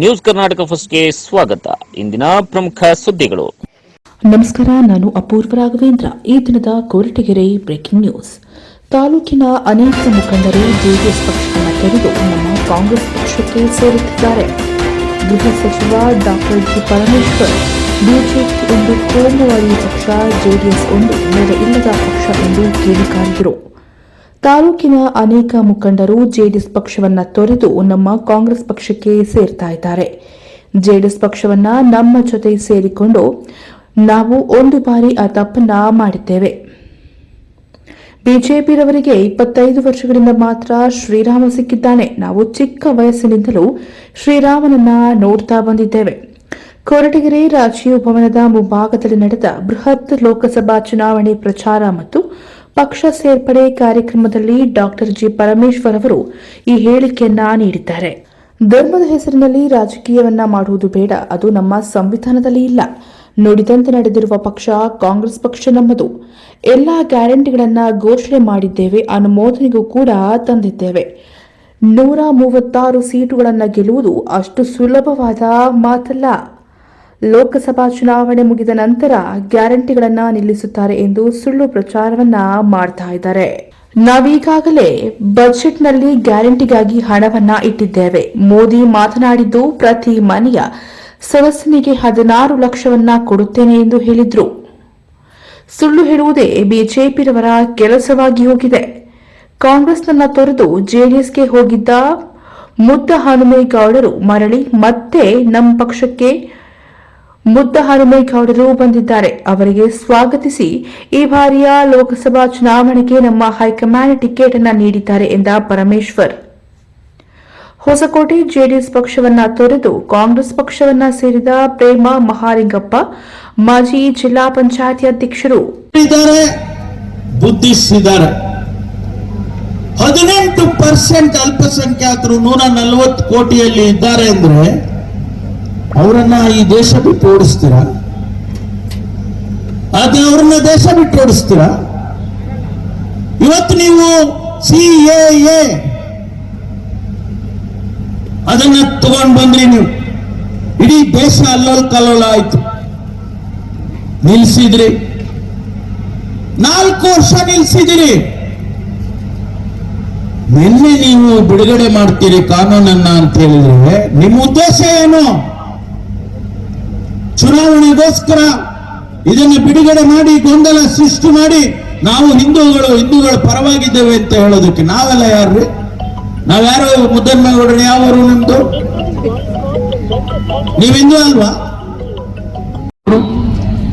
News Karnataka ಫಸ್ಟ್ಗೆ ಸ್ವಾಗತ. ಇಂದಿನ ಪ್ರಮುಖ ಸುದ್ದಿಗಳು. ನಮಸ್ಕಾರ, ನಾನು ಅಪೂರ್ವ ರಾಘವೇಂದ್ರ. ಈ ದಿನದ ಕೊರಟಗೆರೆ ಬ್ರೇಕಿಂಗ್ ನ್ಯೂಸ್ ತಾಲೂಕಿನ ಅನೇಕ ಮುಖಂಡರು ಜೆಡಿಎಸ್ ಪಕ್ಷವನ್ನು ತೆರೆದು ನಮ್ಮ ಕಾಂಗ್ರೆಸ್ ಪಕ್ಷಕ್ಕೆ ಸೇರುತ್ತಿದ್ದಾರೆ. ಗೃಹ ಸಚಿವ ಡಾಕ್ಟರ್ ಜಿ. ಪರಮೇಶ್ವರ್, ಬಿಜೆಪಿ ಒಂದು ಕೋಮುವಾದಿ ಪಕ್ಷ, ಜೆಡಿಎಸ್ ಒಂದು ಮೇಲೆ ಇಲ್ಲದ ಪಕ್ಷ ಎಂದು ಕೇಳಿಕಾರಿದರು ತಾಲೂಕಿನ ಅನೇಕ ಮುಖಂಡರು ಜೆಡಿಎಸ್ ಪಕ್ಷವನ್ನ ತೊರೆದು ನಮ್ಮ ಕಾಂಗ್ರೆಸ್ ಪಕ್ಷಕ್ಕೆ ಸೇರ್ತಾ ಇದ್ದಾರೆ. ಜೆಡಿಎಸ್ ಪಕ್ಷವನ್ನ ನಮ್ಮ ಜೊತೆ ಸೇರಿಕೊಂಡು ನಾವು ಒಂದು ಬಾರಿ ಆ ತಪ್ಪನ್ನ ಮಾಡಿದ್ದೇವೆ. ಬಿಜೆಪಿರವರಿಗೆ ಇಪ್ಪತ್ತೈದು ವರ್ಷಗಳಿಂದ ಮಾತ್ರ ಶ್ರೀರಾಮ ಸಿಕ್ಕಿದ್ದಾನೆ. ನಾವು ಚಿಕ್ಕ ವಯಸ್ಸಿನಿಂದಲೂ ಶ್ರೀರಾಮನನ್ನ ನೋಡ್ತಾ ಬಂದಿದ್ದೇವೆ. ಕೊರಟಗೆರೆ ರಾಜೀವ್ ಭವನದ ಮುಂಭಾಗದಲ್ಲಿ ನಡೆದ ಬೃಹತ್ ಲೋಕಸಭಾ ಚುನಾವಣೆ ಪ್ರಚಾರ ಮತ್ತು ಪಕ್ಷ ಸೇರ್ಪಡೆ ಕಾರ್ಯಕ್ರಮದಲ್ಲಿ ಡಾಕ್ಟರ್ ಜಿ ಪರಮೇಶ್ವರ್ ಅವರು ಈ ಹೇಳಿಕೆಯನ್ನ ನೀಡಿದ್ದಾರೆ. ಧರ್ಮದ ಹೆಸರಿನಲ್ಲಿ ರಾಜಕೀಯವನ್ನ ಮಾಡುವುದು ಬೇಡ, ಅದು ನಮ್ಮ ಸಂವಿಧಾನದಲ್ಲಿ ಇಲ್ಲ. ನುಡಿದಂತೆ ನಡೆದಿರುವ ಪಕ್ಷ, ಕಾಂಗ್ರೆಸ್ ಪಕ್ಷ ನಮ್ಮದು. ಎಲ್ಲಾ ಗ್ಯಾರಂಟಿಗಳನ್ನ ಘೋಷಣೆ ಮಾಡಿದ್ದೇವೆ, ಅನುಮೋದನೆಗೂ ಕೂಡ ತಂದಿದ್ದೇವೆ. ನೂರ ಮೂವತ್ತಾರು ಸೀಟುಗಳನ್ನು ಗೆಲ್ಲುವುದು ಅಷ್ಟು ಸುಲಭವಾದ ಮಾತಲ್ಲ. ಲೋಕಸಭಾ ಚುನಾವಣೆ ಮುಗಿದ ನಂತರ ಗ್ಯಾರಂಟಿಗಳನ್ನ ನಿಲ್ಲಿಸುತ್ತಾರೆ ಎಂದು ಸುಳ್ಳು ಪ್ರಚಾರವನ್ನ ಮಾಡ್ತಾ ಇದ್ದಾರೆ. ನಾವೀಗಾಗಲೇ ಬಜೆಟ್ನಲ್ಲಿ ಗ್ಯಾರಂಟಿಗಾಗಿ ಹಣವನ್ನ ಇಟ್ಟಿದ್ದೇವೆ. ಮೋದಿ ಮಾತನಾಡಿದ್ದು, ಪ್ರತಿ ಮನೆಯ ಸದಸ್ಯನಿಗೆ ಹದಿನಾರು ಲಕ್ಷವನ್ನ ಕೊಡುತ್ತೇನೆ ಎಂದು ಹೇಳಿದ್ರು. ಸುಳ್ಳು ಹೇಳುವುದೇ ಬಿಜೆಪಿಯವರ ಕೆಲಸವಾಗಿ ಹೋಗಿದೆ. ಕಾಂಗ್ರೆಸ್ನನ್ನ ತೊರೆದು ಜೆಡಿಎಸ್ಗೆ ಹೋಗಿದ್ದ ಮುದ್ದ ಹನುಮೇಗೌಡರು ಮರಳಿ ಮತ್ತೆ ನಮ್ಮ ಪಕ್ಷಕ್ಕೆ ಮುದ್ದ ಗೌಡರು ಬಂದಿದ್ದಾರೆ. ಅವರಿಗೆ ಸ್ವಾಗತಿಸಿ ಈ ಬಾರಿಯ ಲೋಕಸಭಾ ಚುನಾವಣೆಗೆ ನಮ್ಮ ಹೈಕಮಾಂಡ್ ಟಿಕೆಟ್ ಅನ್ನು ನೀಡಿದ್ದಾರೆ ಎಂದ ಪರಮೇಶ್ವರ್. ಹೊಸಕೋಟೆ ಜೆಡಿಎಸ್ ಪಕ್ಷವನ್ನ ತೊರೆದು ಕಾಂಗ್ರೆಸ್ ಪಕ್ಷವನ್ನ ಸೇರಿದ ಪ್ರೇಮ ಮಹಾಲಿಂಗಪ್ಪ, ಮಾಜಿ ಜಿಲ್ಲಾ ಪಂಚಾಯತ್ ಅಧ್ಯಕ್ಷರು. ಹದಿನೆಂಟು ಪರ್ಸೆಂಟ್ ಅಲ್ಪಸಂಖ್ಯಾತರು ನೂರ ನಲವತ್ತು ಕೋಟಿಯಲ್ಲಿ ಇದ್ದಾರೆ ಅಂದ್ರೆ ಅವರನ್ನ ಈ ದೇಶ ಬಿಟ್ಟು ಓಡಿಸ್ತೀರಾ? ಅದೇ ಅವ್ರನ್ನ ದೇಶ ಬಿಟ್ಟು ಓಡಿಸ್ತೀರಾ? ಇವತ್ತು ನೀವು ಸಿ ಎ. ಅದನ್ನ ತಗೊಂಡ್ ಬಂದ್ರಿ ನೀವು. ಇಡೀ ದೇಶ ಅಲ್ಲೋಲ್ ಕಲ್ಲೋಲ ಆಯ್ತು. ನಿಲ್ಸಿದ್ರಿ. ನಾಲ್ಕು ವರ್ಷ ನಿಲ್ಸಿದಿರಿ. ನಿನ್ನೆ ನೀವು ಬಿಡುಗಡೆ ಮಾಡ್ತೀರಿ ಕಾನೂನನ್ನ ಅಂತ ಹೇಳಿದ್ರೆ ನಿಮ್ಮ ಉದ್ದೇಶ ಏನು? ಚುನಾವಣೆಗೋಸ್ಕರ ಇದನ್ನ ಬಿಡುಗಡೆ ಮಾಡಿ, ಗೊಂದಲ ಸೃಷ್ಟಿ ಮಾಡಿ ನಾವು ಹಿಂದೂಗಳು, ಹಿಂದೂಗಳ ಪರವಾಗಿದ್ದೇವೆ ಅಂತ ಹೇಳೋದಕ್ಕೆ ನಾವೆಲ್ಲ ಯಾರು ನಾವ್ಯಾರು ಮುದ್ದನ್ಮೇಗೌಡರು ಯಾವರು ನಿಮ್ದು? ನೀವು ಹಿಂದೂ ಅಲ್ವಾ?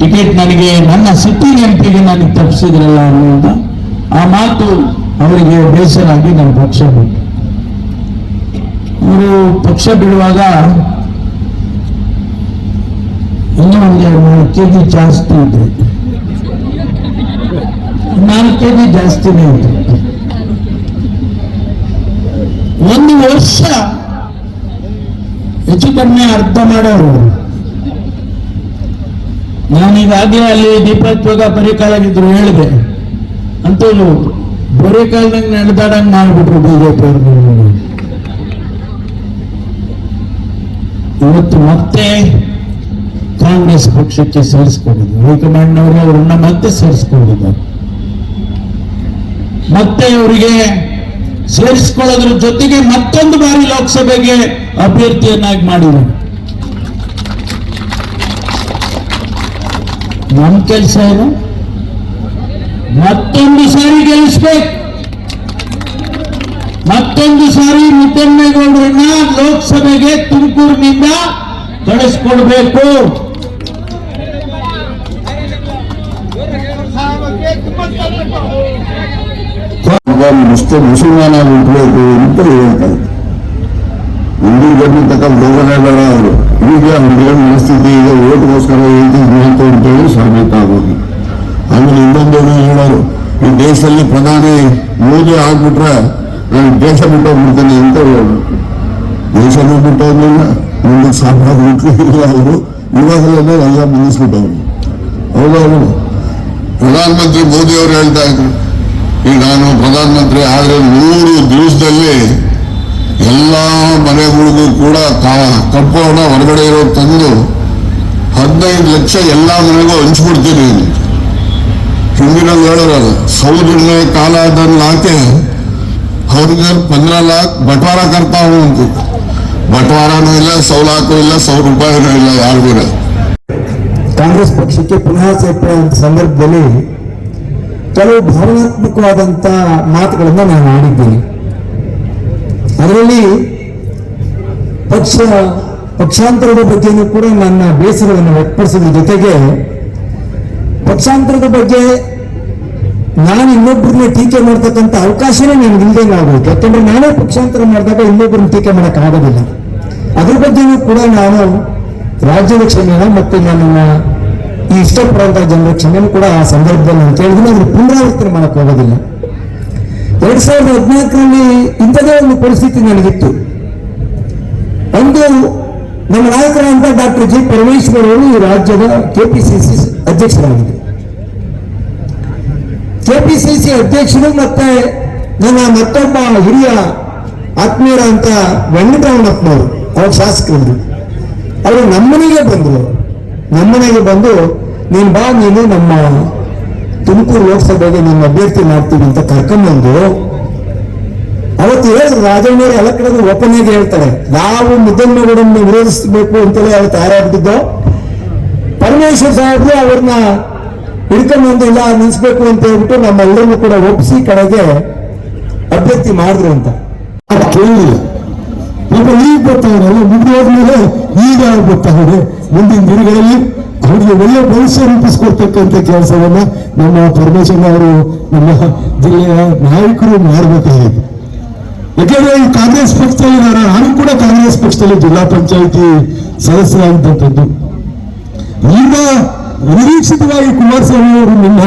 ಟಿಕೆಟ್ ನನಗೆ ನನ್ನ ಸಿಟ್ಟಿಂಗ್ ಎಂಪಿಗೆ ನನಗೆ ತಪ್ಪಿಸಿದ್ರಲ್ಲ ಅನ್ನುವಂತ ಆ ಮಾತು ಅವರಿಗೆ ಬೇಸರಾಗಿ ನನ್ನ ಪಕ್ಷ ಬಿಟ್ಟು. ಅವರು ಪಕ್ಷ ಬಿಡುವಾಗ ಇನ್ನೂ ಒಂದು ಎರಡು ನಾಲ್ಕು ಕೆ ಜಿ ಜಾಸ್ತಿ ಇದ್ರೆ ನಾಲ್ಕು ಕೆ ಜಿ ಜಾಸ್ತಿನೇ ಇದ್ರು ಒಂದು ವರ್ಷ ಹೆಚ್ಚು ಕಡಿಮೆ ಅರ್ಥ ಮಾಡೋರು. ನಾನೀಗಾಗಲೇ ಅಲ್ಲಿ ದೀಪೋತ್ಸವ ಬರೀಕಾಲಾಗಿದ್ರು ಹೇಳಿದೆ. ಅಂತೂ ಬರೀಕಾಲ್ದಂಗೆ ನಡೆದಾಡಂಗೆ ಮಾಡ್ಬಿಟ್ರು ಬಿಜೆಪಿ ಅವರು ಇವತ್ತು ಮತ್ತೆ ಕಾಂಗ್ರೆಸ್ ಪಕ್ಷಕ್ಕೆ ಸೇರಿಸ್ಕೊಂಡಿದ್ರು. ಹೈಕಮಾಂಡ್ನವರು ಅವರನ್ನ ಮತ್ತೆ ಸೇರಿಸ್ಕೊಂಡಿದ್ದಾರೆ. ಮತ್ತೆ ಅವರಿಗೆ ಸೇರಿಸ್ಕೊಳ್ಳೋದ್ರ ಜೊತೆಗೆ ಮತ್ತೊಂದು ಬಾರಿ ಲೋಕಸಭೆಗೆ ಅಭ್ಯರ್ಥಿಯನ್ನಾಗಿ ಮಾಡಿದರು ನಮ್ಮ ಕೆಲಸ ಏನು? ಮತ್ತೊಂದು ಸಾರಿ ಗೆಲ್ಲಿಸ್ಬೇಕು. ಮತ್ತೊಂದು ಸಾರಿ ಮುದ್ದನ್ಮೇಗೌಡರನ್ನ ಲೋಕಸಭೆಗೆ ತುಮಕೂರಿನಿಂದ ಕಳಿಸ್ಕೊಡ್ಬೇಕು. ಮುಸ್ಲಿಂ ಮುಸಲ್ಮಾನ ಹುಟ್ಟಬೇಕು ಅಂತ ಹೇಳ್ತಾರೆ ಹಿಂದೂ ಧರ್ಮ ತಕ್ಕ ಹೋಗೋದೇ ಬೇಡ ಅವರು ಈಗ ಹುಡುಗರ ಮನಸ್ಥಿತಿ ಈಗ ಓಟ್ಗೋಸ್ಕರ ಹೇಳ್ತಿದ್ರು ಅಂತ ಅಂತೇಳಿ ಸಾಬೀತಾಗೋದು ಆಮೇಲೆ ಇನ್ನೊಂದು ಏನೋ ಹೇಳೋರು ಈ ದೇಶದಲ್ಲಿ ಪ್ರಧಾನಿ ಮೋದಿ ಆಗ್ಬಿಟ್ರೆ ನಾನು ದೇಶ ಬಿಟ್ಟು ಹೋಗ್ಬಿಡ್ತೇನೆ ಅಂತ ಹೇಳೋರು ದೇಶನೂ ಬಿಟ್ಟು ಹೋಗ್ಲಿಲ್ಲ ಮುಂದಕ್ಕೆ ಸಾಕಾಗ್ಬಿಟ್ರು ಇಲ್ಲ ಅವರು ಇವಾಗಲೇ ಎಲ್ಲ ಮುಗಿಸ್ಬಿಟ್ಟವ್ರು ಹೌದೌದು ಪ್ರಧಾನಮಂತ್ರಿ ಮೋದಿ ಅವರು ಹೇಳ್ತಾ ಇದ್ರು. ಈಗ ನಾನು ಪ್ರಧಾನಮಂತ್ರಿ ಆದರೆ ನೂರು ದಿವಸದಲ್ಲಿ ಎಲ್ಲ ಮನೆಗಳಿಗೂ ಕೂಡ ಕಾ- ಕಪ್ಪು ಹಣ ಹೊರಗಡೆ ಇರೋ ತಂದು ಹದಿನೈದು ಲಕ್ಷ ಎಲ್ಲ ಮನೆಗೂ ಹಂಚ್ಬಿಡ್ತೀನಿ. ಹಿಂದಿನ ಹೇಳೋರಲ್ಲ ಸೌದಿನ ಕಾಲ ಅದನ್ನು ಹಾಕಿ ಅವ್ರಿಗೆ ಪಂದ್ರ ಲಾಕ್ ಬಟ್ವಾರ ಕರ್ತಾವು ಅಂತ ಬಟವಾರನೂ ಇಲ್ಲ ಸೌಲಾಕು ಇಲ್ಲ ಸಾವಿರ ರೂಪಾಯಿನೂ ಇಲ್ಲ ಯಾರಿಗೂ ಕಾಂಗ್ರೆಸ್ ಪಕ್ಷಕ್ಕೆ ಪುನಃ ಸೇರ್ಪಡೆ ಸಂದರ್ಭದಲ್ಲಿ ಕೆಲವು ಭಾವನಾತ್ಮಕವಾದಂಥ ಮಾತುಗಳನ್ನು ನಾನು ಆಡಿದ್ದೀನಿ. ಅದರಲ್ಲಿ ಪಕ್ಷ, ಪಕ್ಷಾಂತರದ ಬಗ್ಗೆಯೂ ಕೂಡ ನನ್ನ ಬೇಸರವನ್ನು ವ್ಯಕ್ತಪಡಿಸೋದ್ರ ಜೊತೆಗೆ ಪಕ್ಷಾಂತರದ ಬಗ್ಗೆ ನಾನು ಇನ್ನೊಬ್ಬರನ್ನ ಟೀಕೆ ಮಾಡ್ತಕ್ಕಂಥ ಅವಕಾಶನೇ ನನಗೆ ಇಲ್ಲದೆ ಆಗೋಯ್ತು. ಯಾಕಂದ್ರೆ ನಾನೇ ಪಕ್ಷಾಂತರ ಮಾಡಿದಾಗ ಇನ್ನೊಬ್ಬರನ್ನ ಟೀಕೆ ಮಾಡೋಕ್ಕಾಗೋದಿಲ್ಲ. ಅದ್ರ ಬಗ್ಗೆಯೂ ಕೂಡ ನಾನು ರಾಜ್ಯದ ಕ್ಷಮೆನ ಮತ್ತೆ ನನ್ನ ಈ ಇಷ್ಟಪಡುವಂಥ ಜನರ ಕ್ಷಮೆನೂ ಕೂಡ ಆ ಸಂದರ್ಭದಲ್ಲಿ ಅಂತ ಹೇಳಿದ್ರೆ ಅದ್ರ ಪುನರಾವರ್ತನೆ ಮಾಡಕ್ ಹೋಗೋದಿಲ್ಲ. ಎರಡ್ ಸಾವಿರದ ಹದಿನಾಲ್ಕರಲ್ಲಿ ಇಂಥದೇ ಒಂದು ಪರಿಸ್ಥಿತಿ ನನಗಿತ್ತು. ಒಂದು ನಮ್ಮ ನಾಯಕರಾದಂಥ ಡಾಕ್ಟರ್ ಜಿ ಪರಮೇಶ್ವರ್ ಅವರು ಈ ರಾಜ್ಯದ ಕೆಪಿಸಿಸಿ ಅಧ್ಯಕ್ಷರಾಗಿದ್ದರು. ಕೆಪಿಸಿಸಿ ಅಧ್ಯಕ್ಷರು ಮತ್ತೆ ನನ್ನ ಮತ್ತೊಬ್ಬ ಹಿರಿಯ ಆತ್ಮೀಯರಂತ ವೆಂಕಟರಮಣಪ್ಪನವರು, ಅವ್ರ ಶಾಸಕರು. ಅವರು ನಮ್ಮನೆಗೆ ಬಂದರು. ನಮ್ಮನೆಗೆ ಬಂದು, ನೀನು ಬಾ, ನೀನು ನಮ್ಮ ತುಮಕೂರು ಲೋಕಸಭೆಗೆ ನಿಮ್ಮ ಅಭ್ಯರ್ಥಿ ಮಾಡ್ತೀವಿ ಅಂತ ಕರ್ಕೊಂಡ್ಬಂದು ಅವತ್ತು ಹೇಳಿದ್ರು ರಾಜಣ್ಣ ಎಲ್ಲ ಕಡೆ ಒಪ್ಪನೆಗೆ ಹೇಳ್ತಾರೆ. ನಾವು ಮುದ್ದಮ್ಮಗೌಡನ್ನ ವಿರೋಧಿಸಬೇಕು ಅಂತಲೇ ಅವತ್ತು ಯಾರಾಗ್ತಿದ್ದೋ ಪರಮೇಶ್ವರ್ ಸಾಹೇಬ್ರು ಅವ್ರನ್ನ ಹಿಡ್ಕೊಂಡು ಇಲ್ಲ ನಿಲ್ಲಿಸ್ಬೇಕು ಅಂತ ಹೇಳ್ಬಿಟ್ಟು ನಮ್ಮ ಎಲ್ಲರನ್ನು ಕೂಡ ಒಪ್ಪಿಸಿ ಕಡೆಗೆ ಅಭ್ಯರ್ಥಿ ಮಾಡಿದ್ರು ಅಂತ. ಕೇಳಿಲ್ಲ. ಪಾಪ ಈಗ ಗೊತ್ತಾಗಲ್ಲ ಮುಂದೆ ಹೋದ್ಮೇಲೆ ಈಗ ಗೊತ್ತಾಗಿದೆ ಮುಂದಿನ ದಿನಗಳಲ್ಲಿ ಅವರಿಗೆ ಒಳ್ಳೆ ಭವಿಷ್ಯ ರೂಪಿಸ್ಕೊಡ್ತಕ್ಕಂಥ ಕೆಲಸವನ್ನ ನಮ್ಮ ಪರಮೇಶ್ವರ ಅವರು ನಮ್ಮ ಜಿಲ್ಲೆಯ ನಾಯಕರು ಮಾಡಬೇಕಾಗಿದೆ. ಯಾಕೆಂದ್ರೆ ಈ ಕಾಂಗ್ರೆಸ್ ಪಕ್ಷದಲ್ಲಿ ನಾನು ನಾನು ಕೂಡ ಕಾಂಗ್ರೆಸ್ ಪಕ್ಷದಲ್ಲಿ ಜಿಲ್ಲಾ ಪಂಚಾಯಿತಿ ಸದಸ್ಯರಾಗಿದ್ದಂಥದ್ದು ಈಗ ನಿರೀಕ್ಷಿತವಾಗಿ ಕುಮಾರಸ್ವಾಮಿ ಅವರು ನಿಮ್ಮ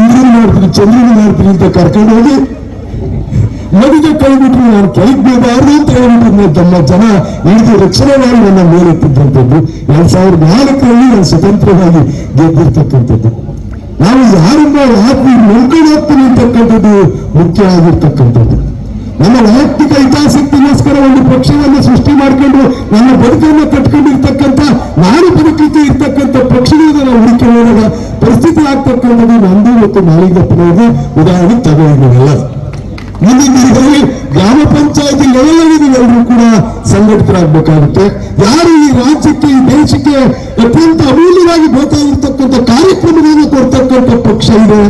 ಇಂದ್ರನ್ ಮಾಡ್ತೀನಿ, ಚಂದ್ರನ ಮಾಡ್ತೀನಿ ಅಂತ ಕರ್ಕೊಂಡು ಹೋಗಿ ನದಿಗೆ ಕೈ ಬಿಟ್ಟರು ನಾನು ಕೆಳಗೆ ಬೀಳಬಾರ್ದು ಅಂತ ಹೇಳ್ಬಿಟ್ಟು ಜನ ಹಿಡಿದು ರಕ್ಷಣೆ ಮಾಡಿ ನನ್ನ ಮೇಲೆತ್ತಿದ್ದಂಥದ್ದು ಎರಡ್ ಸಾವಿರದ ನಾಲ್ಕರಲ್ಲಿ ನಾನು ಸ್ವತಂತ್ರವಾಗಿ ಗೆದ್ದಿರ್ತಕ್ಕಂಥದ್ದು. ನಾವು ಯಾರನ್ನ ಯಾಕೆ ನಂಬ್ಕೊಂಡು ಹೋಗ್ತೀನಿ ಅಂತಕ್ಕಂಥದ್ದು ಮುಖ್ಯ ಆಗಿರ್ತಕ್ಕಂಥದ್ದು. ನಮ್ಮ ವೈಯಕ್ತಿಕ ಹಿತಾಸಕ್ತಿಗೋಸ್ಕರ ಒಂದು ಪಕ್ಷವನ್ನು ಸೃಷ್ಟಿ ಮಾಡಿಕೊಂಡು ನನ್ನ ಬದುಕನ್ನು ಕಟ್ಕೊಂಡಿರ್ತಕ್ಕಂಥ, ನಾನು ಬದುಕಲಿಕ್ಕೆ ಇರ್ತಕ್ಕಂಥ ಪಕ್ಷಗಳನ್ನ ನಾವು ಹುಡುಕಿ ಹೋದಾಗ ಪರಿಸ್ಥಿತಿ ಆಗ್ತಕ್ಕಂಥದ್ದು ನಂದು ಮತ್ತು ನಾಳಿಗಪ್ಪನವ್ರಿಗೆ ಉದಾಹರಣೆ ತಗೊಂಡಿಲ್ಲ ಮುಂದಿನ ಗ್ರಾಮ ಪಂಚಾಯತಿ ಲೆವೆಲ್ ಕೂಡ ಸಂಘಟಿತರಾಗಬೇಕಾಗುತ್ತೆ. ಯಾರು ಈ ರಾಜ್ಯಕ್ಕೆ, ಈ ದೇಶಕ್ಕೆ ಅತ್ಯಂತ ಅಮೂಲ್ಯವಾಗಿ ಬೇಕಾಗಿರ್ತಕ್ಕಂಥ ಕಾರ್ಯಕ್ರಮಗಳನ್ನು ಕೊಡ್ತಕ್ಕಂಥ ಪಕ್ಷ ಇದೆ.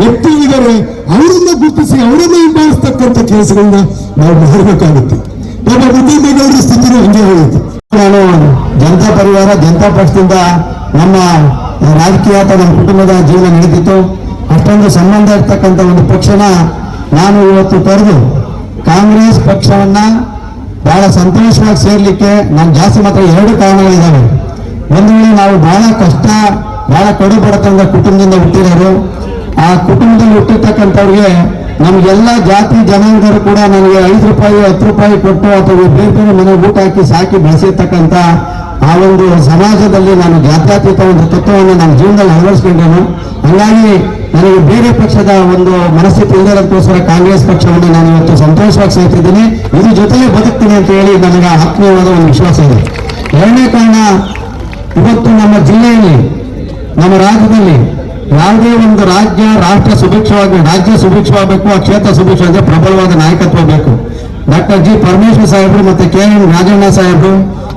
ವ್ಯಕ್ತಿಗಳಿದ್ದಾರೆ ಅವರನ್ನ ಗುರುತಿಸಿ, ಅವರನ್ನ ಹಿಂಬಾಲಿಸ್ತಕ್ಕಂಥ ಕೆಲಸಗಳನ್ನ ನಾವು ಮಾಡಬೇಕಾಗುತ್ತೆ. ನಮ್ಮ ಮುದ್ದೆಗೌಡರ ಸ್ಥಿತಿ ಹಂಗೆ ಹೋಯಿತು ನಾನು ಜನತಾ ಪರಿವಾರ, ಜನತಾ ಪಕ್ಷದಿಂದ ನಮ್ಮ ರಾಜಕೀಯ ಅಥವಾ ನಮ್ಮ ಕುಟುಂಬದ ಜೀವನ ನಡೆದಿತ್ತು ಅಷ್ಟೊಂದು ಸಂಬಂಧ ಇರ್ತಕ್ಕಂಥ ಒಂದು ಪಕ್ಷನ ನಾನು ಇವತ್ತು ತೆರೆದು ಕಾಂಗ್ರೆಸ್ ಪಕ್ಷವನ್ನ ಬಹಳ ಸಂತೋಷವಾಗಿ ಸೇರ್ಲಿಕ್ಕೆ ನಾನು ಜಾಸ್ತಿ ಮಾತ್ರ ಎರಡು ಕಾರಣಗಳಿದ್ದಾವೆ ಒಂದು ವೇಳೆ ನಾವು ಬಹಳ ಕಷ್ಟ, ಬಹಳ ಕಡು ಬಡತನದ ಕುಟುಂಬದಿಂದ ಹುಟ್ಟಿರೋರು, ಆ ಕುಟುಂಬದಲ್ಲಿ ಹುಟ್ಟಿರ್ತಕ್ಕಂಥವ್ರಿಗೆ ನಮಗೆಲ್ಲ ಜಾತಿ ಜನಾಂಗರು ಕೂಡ ನನಗೆ ಐದು ರೂಪಾಯಿ, ಹತ್ತು ರೂಪಾಯಿ ಕೊಟ್ಟು ಅಥವಾ ಬೇರೆ ಮನೆ ಊಟ ಹಾಕಿ ಸಾಕಿ ಬೆಳೆಸಿರ್ತಕ್ಕಂಥ ಆ ಒಂದು ಸಮಾಜದಲ್ಲಿ ನಾನು ಜಾತ್ಯಾತೀತ ಒಂದು ತತ್ವವನ್ನು ನನ್ನ ಜೀವನದಲ್ಲಿ ಅಳವಡಿಸ್ಕೊಂಡೇನು. ಹಾಗಾಗಿ ನನಗೆ ಬೇರೆ ಪಕ್ಷದ ಒಂದು ಮನಸ್ಥಿತಿ ಇಲ್ಲದಕ್ಕೋಸ್ಕರ ಕಾಂಗ್ರೆಸ್ ಪಕ್ಷವನ್ನು ನಾನು ಇವತ್ತು ಸಂತೋಷವಾಗಿ ಸೇರ್ತಿದ್ದೀನಿ ಇದ್ರ ಜೊತೆಗೆ ಬದುಕ್ತೀನಿ ಅಂತ ಹೇಳಿ ನನಗೆ ಆತ್ಮೀಯವಾದ ಒಂದು ವಿಶ್ವಾಸ ಇದೆ. ಎರಡನೇ ಕಾರಣ, ಇವತ್ತು ನಮ್ಮ ಜಿಲ್ಲೆಯಲ್ಲಿ, ನಮ್ಮ ರಾಜ್ಯದಲ್ಲಿ ಯಾವುದೇ ಒಂದು ರಾಜ್ಯ, ರಾಷ್ಟ್ರ ಸುಭಿಕ್ಷವಾಗಿ, ರಾಜ್ಯ ಸುಭಿಕ್ಷವಾಗಬೇಕು, ಆ ಕ್ಷೇತ್ರ ಸುಭಿಕ್ಷವಾದ ಪ್ರಬಲವಾದ ನಾಯಕತ್ವ ಬೇಕು. ಡಾಕ್ಟರ್ ಜಿ ಪರಮೇಶ್ವರ್ ಸಾಹೇಬರು ಮತ್ತೆ ಕೆ ಎನ್ ರಾಜಣ್ಣ ಸಾಹೇಬರು,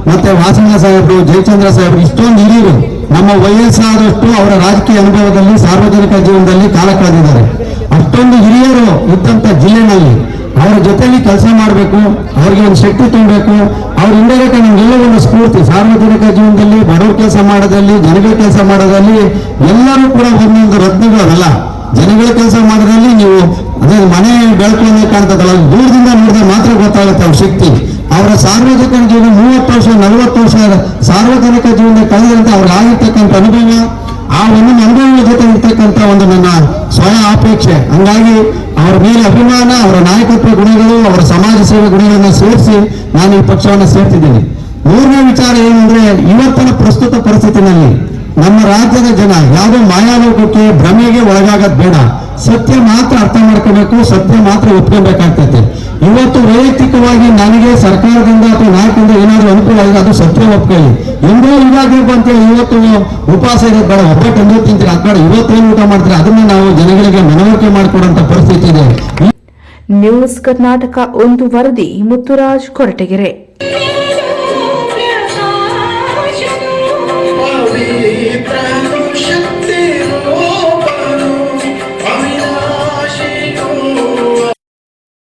ಮತ್ತೆ ವಾಸಣ್ಣ ಸಾಹೇಬರು, ಜಯಚಂದ್ರ ಸಾಹೇಬರು, ಇಷ್ಟೊಂದು ಹಿರಿಯರು ನಮ್ಮ ವಯಸ್ಸಾದಷ್ಟು ಅವರ ರಾಜಕೀಯ ಅನುಭವದಲ್ಲಿ, ಸಾರ್ವಜನಿಕ ಜೀವನದಲ್ಲಿ ಕಾಲ ಕಳೆದಿದ್ದಾರೆ. ಅಷ್ಟೊಂದು ಹಿರಿಯರು ಇದ್ದಂತ ಜಿಲ್ಲೆನಲ್ಲಿ ಅವರ ಜೊತೆಯಲ್ಲಿ ಕೆಲಸ ಮಾಡಬೇಕು, ಅವ್ರಿಗೆ ಒಂದು ಶಕ್ತಿ ತುಂಬಬೇಕು, ಅವ್ರ ಇಂಡೈರೆಕ್ಟ್ ನಮ್ಗೆಲ್ಲ ಒಂದು ಸ್ಫೂರ್ತಿ, ಸಾರ್ವಜನಿಕ ಜೀವನದಲ್ಲಿ, ಬಡವ್ರ ಕೆಲಸ ಮಾಡೋದಲ್ಲಿ ಜನಗಳ ಕೆಲಸ ಮಾಡೋದಲ್ಲಿ ಎಲ್ಲರೂ ಕೂಡ ಒಂದೊಂದು ರತ್ನಗಳು ಜನಗಳ ಕೆಲಸ ಮಾಡೋದ್ರಲ್ಲಿ ನೀವು ಅದೇ ಮನೆ ಬೆಳಕು ಕಾಣ್ತದಲ್ಲ ದೂರದಿಂದ ನೋಡಿದ್ರೆ ಮಾತ್ರ ಗೊತ್ತಾಗುತ್ತೆ ಅವ್ರ ಶಕ್ತಿ. ಅವರ ಸಾರ್ವಜನಿಕ ಜೀವನ ಮೂವತ್ತು ವರ್ಷ, ನಲವತ್ತು ವರ್ಷ ಸಾರ್ವಜನಿಕ ಜೀವನ ಕಳೆದಂತ ಅವ್ರಿಗೆ ಆಗಿರ್ತಕ್ಕಂಥ ಅನುಭವ, ಆ ಒಂದು ಅನುಭವದ ಜೊತೆ ಇರ್ತಕ್ಕಂಥ ಒಂದು ನನ್ನ ಸ್ವಯಂ ಅಪೇಕ್ಷೆ. ಹಂಗಾಗಿ ಅವರ ಮೇಲೆ ಅಭಿಮಾನ, ಅವರ ನಾಯಕತ್ವ ಗುಣಗಳು, ಅವರ ಸಮಾಜ ಸೇವೆ ಗುಣಗಳನ್ನು ಸೇರಿಸಿ ನಾನು ಈ ಪಕ್ಷವನ್ನು ಸೇರ್ತಿದ್ದೀನಿ. ಮೂರನೇ ವಿಚಾರ ಏನಂದ್ರೆ, ಇವತ್ತಿನ ಪ್ರಸ್ತುತ ಪರಿಸ್ಥಿತಿನಲ್ಲಿ ನಮ್ಮ ರಾಜ್ಯದ ಜನ ಯಾವುದೋ ಮಾಯಾಲೋಕಕ್ಕೆ ಭ್ರಮೆಗೆ ಒಳಗಾಗದ್ ಬೇಡ. ಸತ್ಯ ಮಾತ್ರ ಅರ್ಥ ಮಾಡ್ಕೋಬೇಕು, ಸತ್ಯ ಮಾತ್ರ ಒಪ್ಕೊಬೇಕಾಗ್ತೈತೆ. ಇವತ್ತು ವೈಯಕ್ತಿಕವಾಗಿ ನನಗೆ ಸರ್ಕಾರದಿಂದ ಅಥವಾ ನಾಯಕರಿಂದ ಏನಾದರೂ ಅನುಕೂಲ ಆಗಿದೆ ಅದು ಸತ್ಯ ಒಪ್ಕೊಳ್ಳಿ. ಎಂದೋ ಇವಾಗಬೇಕು ಅಂತೇಳಿ ಇವತ್ತು ಉಪವಾಸ ಇರೋದು ಬೇಡ, ಒಬ್ಬಟ್ಟು ಎಂದೋ ತಿಂತೀರಿ, ಆ ಕಡೆ ಇವತ್ತೇನು ಊಟ ಮಾಡ್ತೀರಿ, ಅದನ್ನ ನಾವು ಜನಗಳಿಗೆ ಮನವರಿಕೆ ಮಾಡಿಕೊಡುವಂತ ಪರಿಸ್ಥಿತಿ ಇದೆ. ನ್ಯೂಸ್ ಕರ್ನಾಟಕ ಒಂದು ವರದಿ, ಮುತ್ತುರಾಜ್ ಕೊರಟಗೆರೆ.